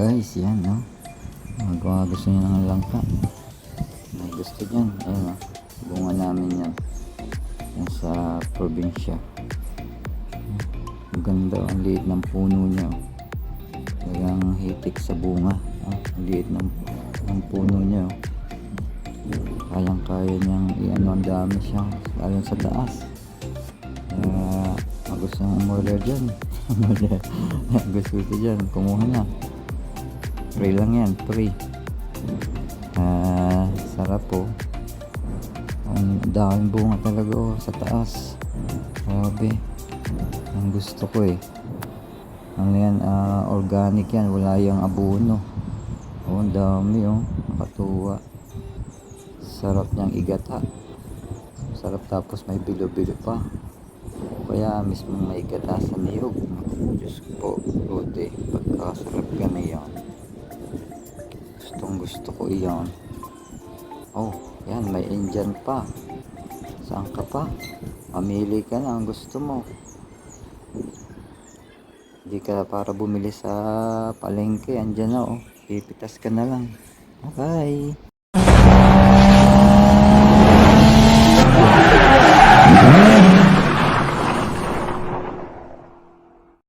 guys, yan, no? Magawa gusto niya ng langka. May gusto dyan. Ayun, no? Bunga namin yan. Yan sa probinsya. Ang ganda, ang liit ng puno niya. oh. Talagang hitik sa bunga. Oh, ang liit ng, ng puno niya. oh. Kayang kaya niyang i-ano ang dami siya. Lalo sa taas. Uh, gusto ng umorder dyan. gusto gusto dyan. Kumuha na. Free lang yan. Free. Ah, sarap po. Ang daming bunga talaga oh, sa taas. Grabe. Ang gusto ko eh. Ano yan, ah, organic yan. Wala yung abono. Oh, ang dami oh. Nakatuwa. Sarap niyang igata. Sarap tapos may bilo-bilo pa. O kaya mismo may igata sa niyog. Diyos ko po. Lode, pagkasarap ka na yan. Gusto ko iyan. Oh, yan, may Indian pa. Saan ka pa? Mamili ka na ang gusto mo. Hindi ka para bumili sa palengke. Andyan na, oh. Pipitas ka na lang. Bye!